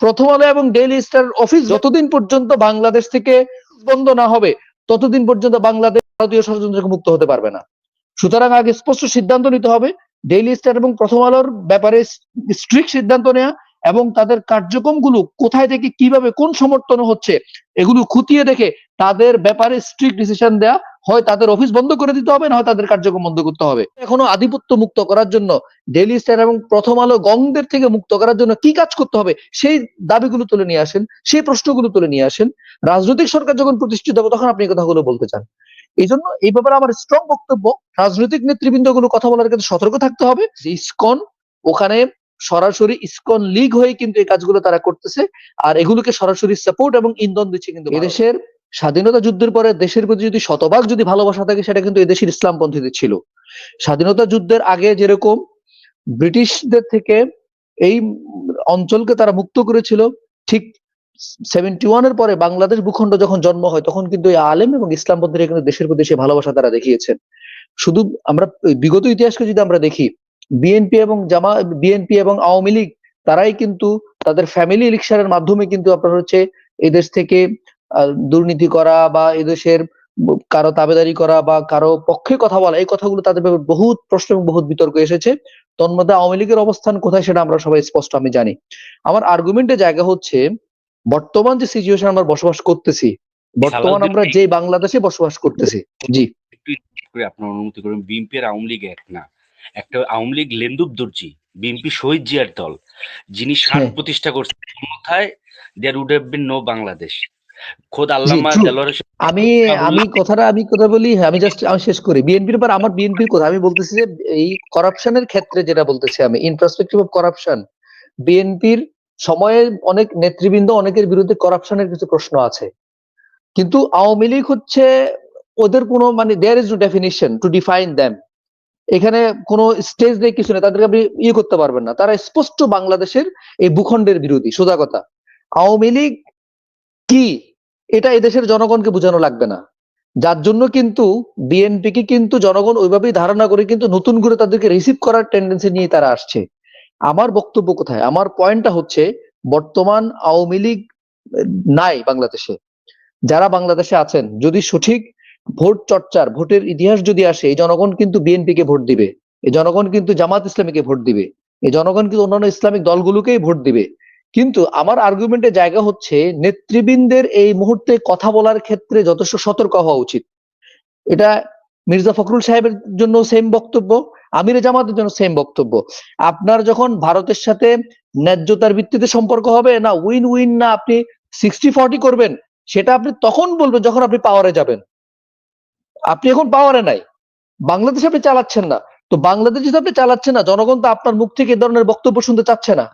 প্রথম আলো এবং ডেইলি স্টার অফিস যতদিন পর্যন্ত বাংলাদেশ থেকে বন্ধ না হবে ততদিন পর্যন্ত বাংলাদেশ ভারতীয় ষড়যন্ত্র থেকে মুক্ত হতে পারবে না। সুতরাং আগে স্পষ্ট সিদ্ধান্ত নিতে হবে ডেইলি স্টার এবং প্রথম আলোর ব্যাপারে স্ট্রিক্ট সিদ্ধান্ত নেওয়া এবং তাদের কার্যক্রমগুলো কোথায় থেকে কীভাবে কোন সমর্থন হচ্ছে এগুলো খুঁটিয়ে দেখে তাদের ব্যাপারে স্ট্রিক্ট ডিসিশন দেয়া হয় তাদের অফিস বন্ধ করে দিতে হবে না হয় তাদের কার্যক্রম বন্ধ করতে হবে। এখনও আধিপত্য মুক্ত করার জন্য ডেলি স্টার এবং প্রথম আলো গংদের থেকে মুক্ত করার জন্য কি কাজ করতে হবে, সেই দাবিগুলো তুলে নিয়ে আসেন, সেই প্রশ্নগুলো তুলে নিয়ে আসেন। রাজনৈতিক সরকার যখন প্রতিষ্ঠিত হবে, তখন আপনি এই কথাগুলো বলতে চান। এই জন্য এই ব্যাপারে আমার স্ট্রং বক্তব্য, রাজনৈতিক নেতৃবৃন্দগুলো কথা বলার ক্ষেত্রে সতর্ক থাকতে হবে যে ইসকন ওখানে সরাসরি ইসকন লীগ হয়ে কিন্তু এই কাজগুলো তারা করতেছে, আর এগুলোকে সরাসরি সাপোর্ট এবং ইন্ধন দিচ্ছে কিন্তু এদেশের স্বাধীনতা যুদ্ধের পরে দেশের প্রতি যদি শতভাগ যদি ভালোবাসা থাকে, সেটা কিন্তু এদেশের ইসলামপন্থীদের ছিল। স্বাধীনতা যুদ্ধের আগে যেরকম ব্রিটিশদের থেকে এই অঞ্চলকে তারা মুক্ত করেছিল, ঠিক সেভেন্টি ওয়ানের পরে বাংলাদেশ ভূখণ্ড যখন জন্ম হয়, তখন কিন্তু এই আলেম এবং ইসলামপন্থীরা কিন্তু দেশের প্রতি সে ভালোবাসা তারা দেখিয়েছেন। শুধু আমরা বিগত ইতিহাসকে যদি আমরা দেখি বিএনপি এবং জামা বিএনপি এবং আওয়ামী লীগ, তারাই কিন্তু তাদের ফ্যামিলি ইলেকশনের মাধ্যমে কিন্তু আপনার হচ্ছে এদেশ থেকে দুর্নীতি করা বা এদেশের কারও তাবেদারি করা বা কারও পক্ষে কথা বলা এই কথাগুলো তাদের ব্যাপারে বহুত প্রশ্ন এবং বহুত বিতর্ক এসেছে। তন্মধ্যে আওয়ামী লীগের অবস্থান কোথায় সেটা আমরা সবাই স্পষ্ট আমি জানি। আমার আর্গুমেন্টের জায়গা হচ্ছে বর্তমান যে সিচুয়েশন আমরা বসবাস করতেছি বর্তমান আমরা যে বাংলাদেশে বসবাস করতেছি জি। আপনার অনুমতি করুন বিএনপি আর আওয়ামী লীগ এক না। একটা আওয়ামী লীগ লেন্দুব দর্জি বিএনপি শহীদ জিয়ার দল যিনি ষাট হ্যাঁ। প্রতিষ্ঠা করছেন অন্যথায় there would have been no Bangladesh খোদ আল্লামা. দেলোয়ার আমি আমি কথাটা আমি কথা বলি আমি জাস্ট আমি শেষ করি। বিএনপির ব্যাপার আমার বিএনপির কথা আমি বলতেছি যে এই করাপশনের ক্ষেত্রে যেটা বলতেছি আমি ইন অফ করাপশন বিএনপির সময়ে অনেক নেতৃবৃন্দ অনেকের বিরুদ্ধে করাপশনের কিছু প্রশ্ন আছে। কিন্তু আওয়ামী লীগ হচ্ছে ওদের কোনো মানে there is no definition to define them এখানে কোনো স্টেজ নেই কিছু নেই তাদেরকে আপনি ইয়ে করতে পারবেন না। তারা স্পষ্ট বাংলাদেশের এই ভূখণ্ডের বিরোধী সোজা কথা। আওয়ামী লীগ কি? এটা এদেশের জনগণকে বোঝানো লাগবে না। যার জন্য কিন্তু বিএনপিকে কিন্তু জনগণ ওইভাবেই ধারণা করে কিন্তু নতুন করে তাদেরকে রিসিভ করার টেন্ডেন্সি নিয়ে তারা আসছে। আমার বক্তব্য কোথায়? আমার পয়েন্টটা হচ্ছে বর্তমান আওয়ামী লীগ নাই বাংলাদেশে। যারা বাংলাদেশে আছেন, যদি সঠিক ভোট চর্চার, ভোটের ইতিহাস যদি আসে, এই জনগণ কিন্তু বিএনপি কে ভোট দিবে। এই জনগণ কিন্তু জামাত ইসলামীকে ভোট দিবে। এই জনগণ কিন্তু অন্যান্য ইসলামিক দলগুলোকেই ভোট দিবে। কিন্তু আমার আর্গুমেন্টের জায়গা হচ্ছে, নেতৃবৃন্দের এই মুহূর্তে কথা বলার ক্ষেত্রে যথেষ্ট সতর্ক হওয়া উচিত। এটা মির্জা ফখরুল সাহেবের জন্য সেম বক্তব্য, আমির জামাতের জন্য সেম বক্তব্য। আপনার যখন ভারতের সাথে ন্যায্যতার ভিত্তিতে সম্পর্ক হবে, না উইন উইন না আপনি সিক্সটি ফর্টি করবেন, সেটা আপনি তখন বলবেন যখন আপনি পাওয়ারে যাবেন। আপনি এখন পাওয়ারে নাই। বাংলাদেশ আপনি চালাচ্ছেন না। তো বাংলাদেশ যদি আপনি চালাচ্ছেন না, জনগণ তো আপনার মুখ থেকে এ ধরনের বক্তব্য শুনতে চাচ্ছে না।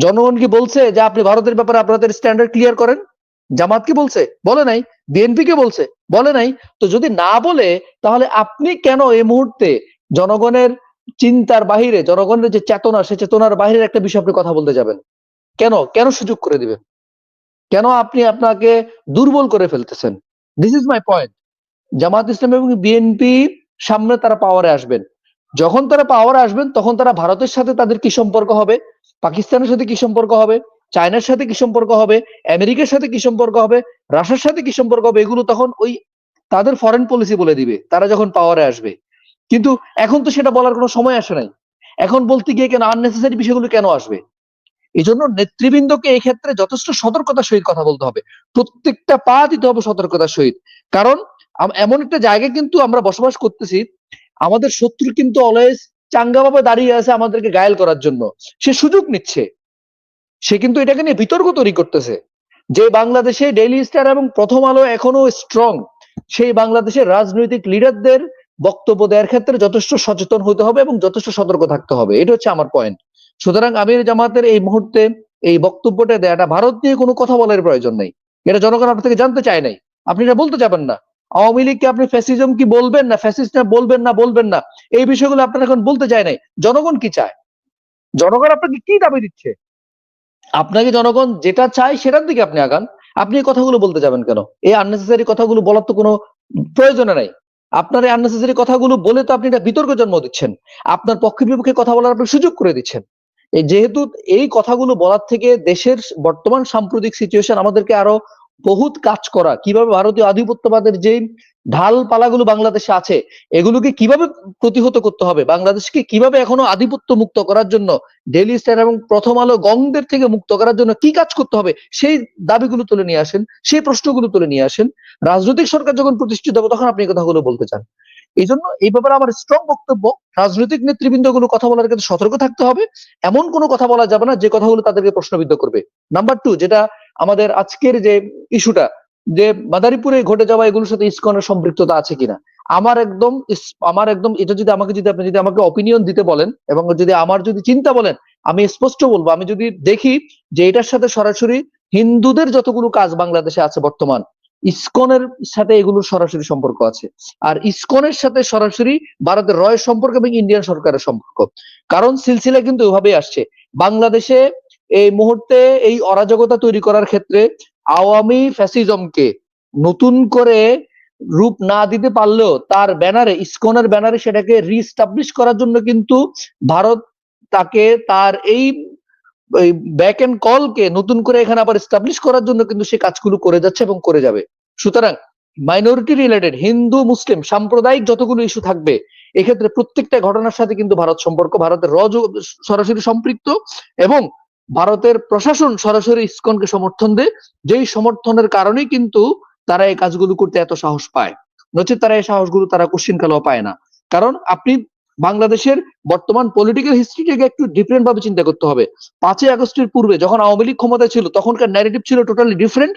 জনগণ কি বলছে যে আপনি ভারতের ব্যাপারে আপনাদের স্ট্যান্ডার্ড ক্লিয়ার করেন? জামাত কি বলছে? বলে নাই। বিএনপি কে বলছে? বলে নাই। তো যদি না বলে, তাহলে আপনি কেন এই মুহূর্তে জনগণের চিন্তার বাহিরে, জনগণের যে চেতনা, সে চেতনার বাহিরে একটা বিষয় আপনি কথা বলতে যাবেন? কেন? কেন সুযোগ করে দিবেন? কেন আপনি আপনাকে দুর্বল করে ফেলতেছেন? This is my point Jamaat Islam এবং বিএনপি সামনে তারা পাওয়ারে আসবেন। যখন তারা পাওয়ারে আসবেন, তখন তারা ভারতের সাথে তাদের কি সম্পর্ক হবে? পাকিস্তানের সাথে কি সম্পর্ক হবে? চায়নার সাথে কি সম্পর্ক হবে? আমেরিকার সাথে কি সম্পর্ক হবে? রাশিয়ার সাথে কি সম্পর্ক হবে? এগুলো তখন ওই তাদের ফরেন পলিসি বলে দিবে, তারা যখন পাওয়ারে আসবে। কিন্তু এখন তো সেটা বলার কোনো সময় আসে নাই। এখন বলতে গিয়ে কেন আননেসেসারি বিষয়গুলো কেন আসবে? এই জন্য নেতৃবৃন্দকে এই ক্ষেত্রে যথেষ্ট সতর্কতার সহিত কথা বলতে হবে। প্রত্যেকটা পা দিতে হবে সতর্কতার সহিত। কারণ এমন একটা জায়গায় কিন্তু আমরা বসবাস করতেছি, আমাদের শত্রু কিন্তু অলওয়েজ চাঙ্গাভাবে দাঁড়িয়ে আছে আমাদেরকে গায়েল করার জন্য। সে সুযোগ নিচ্ছে। সে কিন্তু এটাকে নিয়ে বিতর্ক তৈরি করতেছে। যে বাংলাদেশে ডেইলি স্টার এবং প্রথম আলো এখনও স্ট্রং সেই বাংলাদেশের রাজনৈতিক লিডারদের বক্তব্য দেওয়ার ক্ষেত্রে যথেষ্ট সচেতন হতে হবে এবং যথেষ্ট সতর্ক থাকতে হবে। এটা হচ্ছে আমার পয়েন্ট সুতরাং আমির জামাতের এই মুহূর্তে এই বক্তব্যটা দেয়াটা ভারত নিয়ে কোনো কথা বলার প্রয়োজন নেই। এটা জনগণ আপনার থেকে জানতে চায় নাই। আপনি এটা বলতে যাবেন না। আওয়ামী লীগকে আপনি ফ্যাসিজম কি বলবেন না? ফ্যাসিস্ট না, বলবেন না বলবেন না। এই বিষয়গুলো আপনার এখন বলতে চায় নাই। জনগণ কি চায়? জনগণ আপনাকে কি দাবি দিচ্ছে? আপনাকে জনগণ যেটা চায় সেটার দিকে আপনি আগান। আপনি এই কথাগুলো বলতে যাবেন কেন? এই আননেসেসারি কথাগুলো বলার তো কোনো প্রয়োজনে নাই। আপনার এই আননেসেসারি কথাগুলো বলে তো আপনি এটা বিতর্ক জন্ম দিচ্ছেন। আপনার পক্ষে বিপক্ষে কথা বলার আপনি সুযোগ করে দিচ্ছেন। যেহেতু এই কথাগুলো বলার থেকে দেশের বর্তমান সাম্প্রতিক সিচুয়েশন আমাদেরকে আরও বহুত কাজ করা, কীভাবে ভারতীয় আধিপত্যবাদের যে ঢাল পালাগুলো বাংলাদেশে আছে, এগুলোকে কীভাবে প্রতিহত করতে হবে, বাংলাদেশকে কীভাবে এখনও আধিপত্য মুক্ত করার জন্য ডেইলি স্টার এবং প্রথম আলো গংদের থেকে মুক্ত করার জন্য কি কাজ করতে হবে, সেই দাবিগুলো তুলে নিয়ে আসেন, সেই প্রশ্নগুলো তুলে নিয়ে আসেন, রাজনৈতিক সরকার যখন প্রতিষ্ঠিত হবে তখন আপনি কথাগুলো বলতে চান। এই জন্য এই ব্যাপারে আমার স্ট্রং বক্তব্য, রাজনৈতিক নেতৃবৃন্দগুলো কথা বলার ক্ষেত্রে সতর্ক থাকতে হবে, এমন কোনো কথা বলা যাবে না যে কথাগুলো তাদেরকে প্রশ্নবিদ্ধ করবে। নাম্বার টু যেটা আমাদের আজকের যে ইস্যুটা, যে মাদারীপুরে ঘটে যাওয়া এগুলোর সাথে ইসকনের সম্পৃক্ততা আছে কিনা? আমার একদম আমার একদম, এটা যদি আমাকে যদি আপনি যদি আমাকে অপিনিয়ন দিতে বলেন এবং যদি আমার যদি চিন্তা বলেন, আমি স্পষ্ট বলব, আমি যদি দেখি যে এটার সাথে সরাসরি হিন্দুদের যতগুলো কাজ বাংলাদেশে আছে বর্তমান, ইসকনের সাথে এগুলোর সরাসরি সম্পর্ক আছে। আর ইসকনের সাথে সরাসরি ভারতের রয়ের সম্পর্ক এবং ইন্ডিয়ান সরকারের সম্পর্ক। কারণ সিলসিলা কিন্তু ওইভাবেই আসছে। বাংলাদেশে এই মুহূর্তে এই অরাজকতা তৈরি করার ক্ষেত্রে আওয়ামী ফ্যাসিজমকে নতুন করে রূপ না দিতে পারলেও তার ব্যানারে, ইসকনের ব্যানারে সেটাকে রিস্টাবলিশ করার জন্য কিন্তু ভারত তাকে তার এই ব্যাক এন্ড কলকে নতুন করে এখানে আবার এস্টাবলিশ করার জন্য কিন্তু সে কাজগুলো করে যাচ্ছে এবং করে যাবে। সুতরাং মাইনরিটি রিলেটেড হিন্দু, মুসলিম সাম্প্রদায়িক যতগুলো ইস্যু থাকবে, এক্ষেত্রে প্রত্যেকটা ঘটনার সাথে কিন্তু ভারত সম্পর্ক, ভারতের রজ সরাসরি সম্পৃক্ত এবং ভারতের প্রশাসন সরাসরি ইসকনকে সমর্থন দেয়। যেই সমর্থনের কারণেই কিন্তু তারা এই কাজগুলো করতে এত সাহস পায়। নচেত তারা এই সাহসগুলো তারা কোশ্চিন কালেও পায় না। কারণ আপনি বাংলাদেশের বর্তমান পলিটিক্যাল হিস্ট্রিটাকে একটু ডিফারেন্ট ভাবে চিন্তা করতে হবে। পাঁচই আগস্টের পূর্বে যখন আওয়ামী লীগ ক্ষমতায় ছিল, তখনকার ন্যারেটিভ ছিল টোটালি ডিফারেন্ট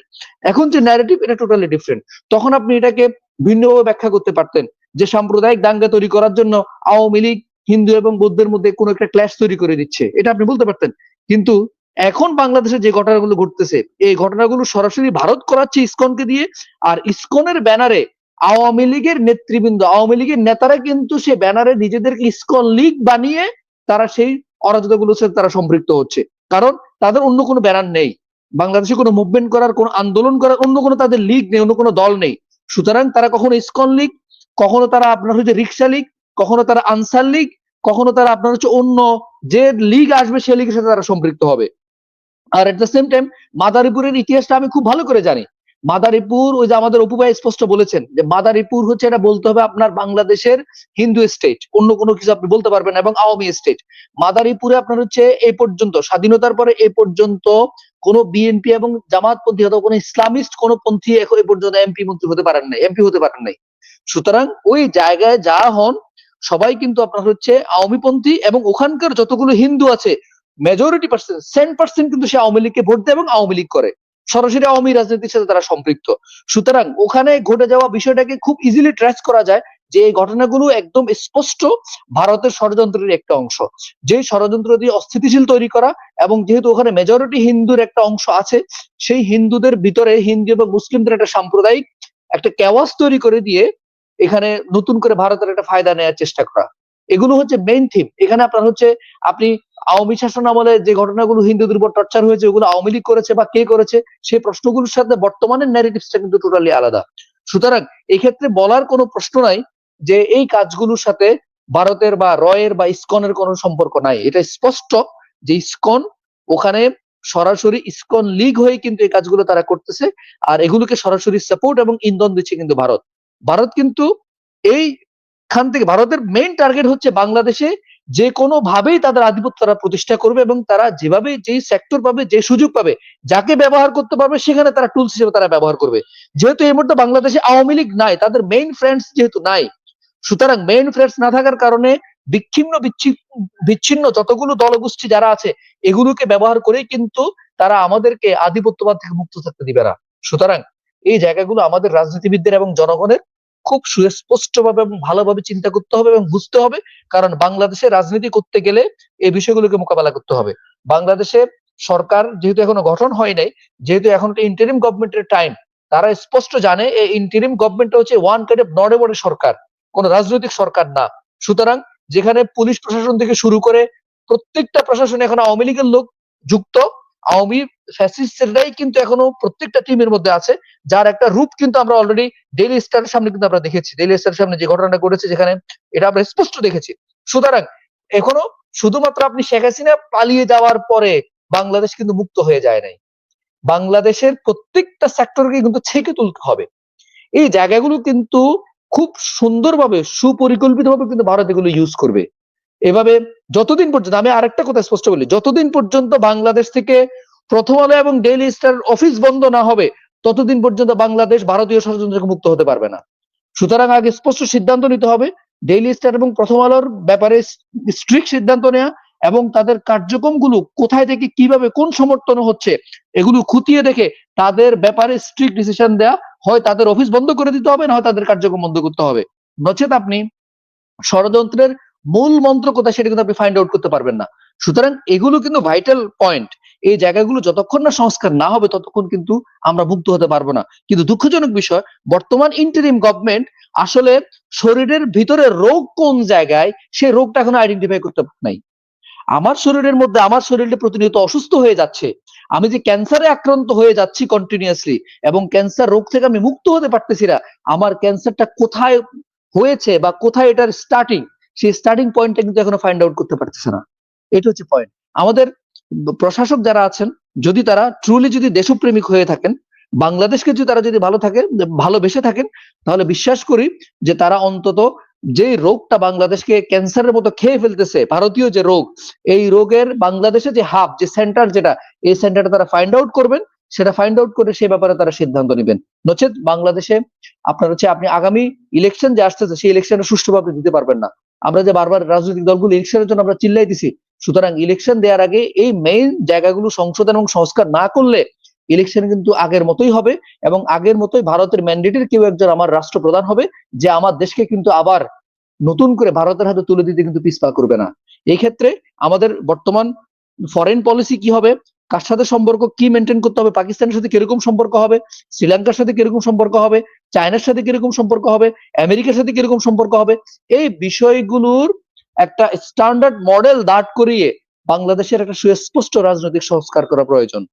এখন যে ন্যারেটিভ এটা টোটালি ডিফারেন্ট তখন আপনি এটাকে ভিন্নভাবে ব্যাখ্যা করতে পারতেন যে সাম্প্রদায়িক দাঙ্গা তৈরি করার জন্য আওয়ামী লীগ হিন্দু এবং বৌদ্ধের মধ্যে কোনো একটা ক্ল্যাশ তৈরি করে দিচ্ছে। এটা আপনি বলতে পারতেন। কিন্তু এখন বাংলাদেশে যে ঘটনাগুলো ঘটতেছে, এই ঘটনাগুলো সরাসরি ভারত করাচ্ছে ইসকনকে দিয়ে, আর ইসকনের ব্যানারে আওয়ামী লীগের নেতৃবৃন্দ, আওয়ামী লীগের নেতারা কিন্তু সে ব্যানারে নিজেদেরকে ইসকন লীগ বানিয়ে তারা সেই অরাজকতাগুলোর সাথে তারা সম্পৃক্ত হচ্ছে। কারণ তাদের অন্য কোনো ব্যানার নেই। বাংলাদেশে কোনো মুভমেন্ট করার, কোনো আন্দোলন করার, অন্য কোনো তাদের লীগ নেই, অন্য কোনো দল নেই। সুতরাং তারা কখনো ইসকন লীগ, কখনো তারা আপনার হচ্ছে রিক্সা লীগ কখনো তারা আনসার লীগ, কখনো তারা আপনার হচ্ছে অন্য যে লীগ আসবে সে লীগের সাথে তারা সম্পৃক্ত হবে। আর এট দ্য সেম টাইম মাদারীপুরের ইতিহাসটা আমি খুব ভালো করে জানি। মাদারীপুর, ওই যে আমাদের অপু ভাই স্পষ্ট বলেছেন যে মাদারীপুর হচ্ছে এটা বলতে হবে আপনার বাংলাদেশের হিন্দু স্টেট অন্য কোনো কিছু আপনি বলতে পারবেন এবং আওয়ামী স্টেট মাদারীপুরে আপনার হচ্ছে এই পর্যন্ত, স্বাধীনতার পরে এই পর্যন্ত কোন বিএনপি এবং জামাতপন্থী অথবা কোনো ইসলামিস্ট, কোন পন্থী এখন এই পর্যন্ত এমপি মন্ত্রী হতে পারেন নাই এমপি হতে পারেন নাই। সুতরাং ওই জায়গায় যা হন সবাই কিন্তু আপনার হচ্ছে আওয়ামীপন্থী এবং ওখানকার যতগুলো হিন্দু আছে মেজরিটি পার্সেন্ট সেন্ট পার্সেন্ট কিন্তু সে আওয়ামী লীগকে ভোট দেয় এবং আওয়ামী লীগ করে। সরাসরি আওয়ামী রাজনীতির সাথে তারা সম্পৃক্ত। সুতরাং ওখানে ঘটে যাওয়া বিষয়টাকে খুব ইজিলি ট্রেস করা যায় যে এই ঘটনাগুলো একদম স্পষ্ট ভারতের ষড়যন্ত্রের একটা অংশ। যে ষড়যন্ত্র দিয়ে অস্থিতিশীল তৈরি করা এবং যেহেতু ওখানে মেজরিটি হিন্দুর একটা অংশ আছে, সেই হিন্দুদের ভিতরে হিন্দু এবং মুসলিমদের একটা সাম্প্রদায়িক একটা ক্যাওয়াস তৈরি করে দিয়ে এখানে নতুন করে ভারতের একটা ফায়দা নেওয়ার চেষ্টা করা। এগুলো হচ্ছে মেইন থিম এখানে আপনার হচ্ছে, আপনি আওয়ামী শাসন আমলে যে ঘটনাগুলো হিন্দুদের উপর টর্চার হয়েছে, ওগুলো আওয়ামী লীগ করেছে বা কে করেছে সেই প্রশ্নগুলোর সাথে বর্তমানের ন্যারেটিভসটা কিন্তু টোটালি আলাদা। সুতরাং এই ক্ষেত্রে বলার কোনো প্রশ্ন নাই যে এই কাজগুলোর সাথে ভারতের বা রয়ের বা ইসকনের কোনো সম্পর্ক নাই। এটা স্পষ্ট যে ইসকন ওখানে সরাসরি ইসকন লীগ হয়ে কিন্তু এই কাজগুলো তারা করতেছে, আর এগুলোকে সরাসরি সাপোর্ট এবং ইন্ধন দিচ্ছে কিন্তু ভারত। ভারত কিন্তু এই খান থেকে ভারতের মেইন টার্গেট হচ্ছে বাংলাদেশে যে কোনো ভাবেই তাদের আধিপত্য তারা প্রতিষ্ঠা করবে এবং তারা যেভাবে যেই সেক্টর পাবে, যে সুযোগ পাবে, যাকে ব্যবহার করতে পারবে, সেখানে তারা টুলস হিসেবে তারা ব্যবহার করবে। যেহেতু এই মুহূর্তে বাংলাদেশে আওয়ামী লীগ নাই, তাদের মেইন ফ্রেন্ডস যেহেতু নাই, সুতরাং মেইন ফ্রেন্ডস না থাকার কারণে বিচ্ছিন্ন বিচ্ছি- বিচ্ছিন্ন যতগুলো দলগোষ্ঠী যারা আছে, এগুলোকে ব্যবহার করেই কিন্তু তারা আমাদেরকে আধিপত্যবাদ থেকে মুক্ত থাকতে দিবে না। সুতরাং এই জায়গাগুলো আমাদের রাজনীতিবিদদের এবং জনগণের খুব সুস্পষ্টভাবে এবং ভালোভাবে চিন্তা করতে হবে এবং বুঝতে হবে, কারণ বাংলাদেশে রাজনীতি করতে গেলে এই বিষয়গুলোকে মোকাবেলা করতে হবে। বাংলাদেশে সরকার যেহেতু এখনও গঠন হয় নাই, যেহেতু এখন ইন্টারিম গভর্নমেন্টের টাইম তারা স্পষ্ট জানে এই ইন্টারিম গভর্নমেন্টটা হচ্ছে ওয়ান কাইন্ড অফ নট এবারের সরকার, কোন রাজনৈতিক সরকার না। সুতরাং যেখানে পুলিশ প্রশাসন থেকে শুরু করে প্রত্যেকটা প্রশাসনে এখন আওয়ামী লীগের লোক যুক্ত আওয়ামী ফ্যাসিস্টরাই কিন্তু এখনও প্রত্যেকটা টিমের মধ্যে আছে, যার একটা রূপ কিন্তু আমরা অলরেডি ডেইলি স্টারের সামনে কিন্তু আমরা দেখেছি। ডেইলি স্টারের সামনে যে ঘটনাটা ঘটেছে যেখানে এটা আমরা স্পষ্ট দেখেছি। সুতরাং এখনও শুধুমাত্র আপনি শেখ হাসিনা পালিয়ে যাওয়ার পরে বাংলাদেশ কিন্তু মুক্ত হয়ে যায় নাই। বাংলাদেশের প্রত্যেকটা সেক্টরকে কিন্তু ছেকে তুলতে হবে। এই জায়গাগুলো কিন্তু খুব সুন্দরভাবে, সুপরিকল্পিতভাবে কিন্তু ভারত এগুলো ইউজ করবে। এভাবে যতদিন পর্যন্ত, আমি আরেকটা কথা স্পষ্ট বলি, যতদিন পর্যন্ত বাংলাদেশ থেকে প্রথম আলো এবং ডেইলি স্টার অফিস বন্ধ না হবে, ততদিন পর্যন্ত বাংলাদেশ ভারতীয় ষড়যন্ত্র থেকে মুক্ত হতে পারবে না। সুতরাং আগে স্পষ্ট সিদ্ধান্ত নিতে হবে ডেইলি স্টার এবং প্রথম আলোর ব্যাপারে স্ট্রিক্ট সিদ্ধান্ত নেওয়া এবং তাদের কার্যক্রমগুলো কোথায় থেকে কীভাবে কোন সমর্থন হচ্ছে, এগুলো খুঁটিয়ে দেখে তাদের ব্যাপারে স্ট্রিক্ট ডিসিশন দেয়া, হয় তাদের অফিস বন্ধ করে দিতে হবে, না হয় তাদের কার্যক্রম বন্ধ করতে হবে। নচেত আপনি ষড়যন্ত্রের মূল মন্ত্র কোথায় সেটা কিন্তু আপনি ফাইন্ড আউট করতে পারবেন না। সুতরাং এগুলো কিন্তু ভাইটাল পয়েন্ট এই জায়গাগুলো যতক্ষণ না সংস্কার না হবে, ততক্ষণ কিন্তু আমরা মুক্ত হতে পারব না। কিন্তু দুঃখজনক বিষয়, বর্তমান ইন্টারিম গভর্নমেন্ট আসলে শরীরের ভিতরে রোগ কোন জায়গায় সেই রোগটা এখনও আইডেন্টিফাই করতে নাই। আমার শরীরের মধ্যে, আমার শরীরটা প্রতিনিয়ত অসুস্থ হয়ে যাচ্ছে। আমি যে ক্যান্সারে আক্রান্ত হয়ে যাচ্ছি কন্টিনিউয়াসলি এবং ক্যান্সার রোগ থেকে আমি মুক্ত হতে পারতেছি না, আমার ক্যান্সারটা কোথায় হয়েছে বা কোথায় এটার স্টার্টিং সেই স্টার্টিং পয়েন্টটা কিন্তু এখনও ফাইন্ড আউট করতে পারতেছে না। এটা হচ্ছে পয়েন্ট আমাদের প্রশাসক যারা আছেন, যদি তারা ট্রুলি যদি দেশপ্রেমিক হয়ে থাকেন, বাংলাদেশকে যদি তারা যদি ভালো থাকে, ভালোবেসে থাকেন, তাহলে বিশ্বাস করি যে তারা অন্তত যে রোগটা বাংলাদেশকে ক্যান্সারের মতো খেয়ে ফেলতেছে, ভারতীয় যে রোগ, এই রোগের বাংলাদেশে যে হাব যে সেন্টার যেটা, এই সেন্টারটা তারা ফাইন্ড আউট করবেন। সেটা ফাইন্ড আউট করে সেই ব্যাপারে তারা সিদ্ধান্ত নেবেন। নচেত বাংলাদেশে আপনার হচ্ছে আপনি আগামী ইলেকশন যে আসতেছে, সেই ইলেকশনে সুষ্ঠুভাবে দিতে পারবেন না। আমরা যে বারবার রাজনৈতিক দলগুলো ইলেকশনের জন্য আমরা চিল্লাইতেছি, সুতরাং ইলেকশন দেওয়ার আগে এই মেইন জায়গাগুলো সংশোধন এবং সংস্কার না করলে ইলেকশন কিন্তু আগের মতোই হবে এবং আগের মতোই ভারতের ম্যান্ডেটের কেউ একজন আমার রাষ্ট্রপ্রধান হবে, যে আমার দেশকে কিন্তু আবার নতুন করে ভারতের হাতে তুলে দিতে কিন্তু পিছপা করবে না। এই ক্ষেত্রে আমাদের বর্তমান ফরেন পলিসি কি হবে? কার সাথে সম্পর্ক, কি মেনটেন করতে হবে, পাকিস্তানের সাথে কীরকম সম্পর্ক হবে, শ্রীলঙ্কার সাথে কীরকম সম্পর্ক হবে, চায়নার সাথে কীরকম সম্পর্ক হবে, আমেরিকার সাথে কীরকম সম্পর্ক হবে, এই বিষয়গুলোর একটা স্ট্যান্ডার্ড মডেল দাঁড় করিয়ে বাংলাদেশের একটা সুস্পষ্ট রাজনৈতিক সংস্কার করা প্রয়োজন।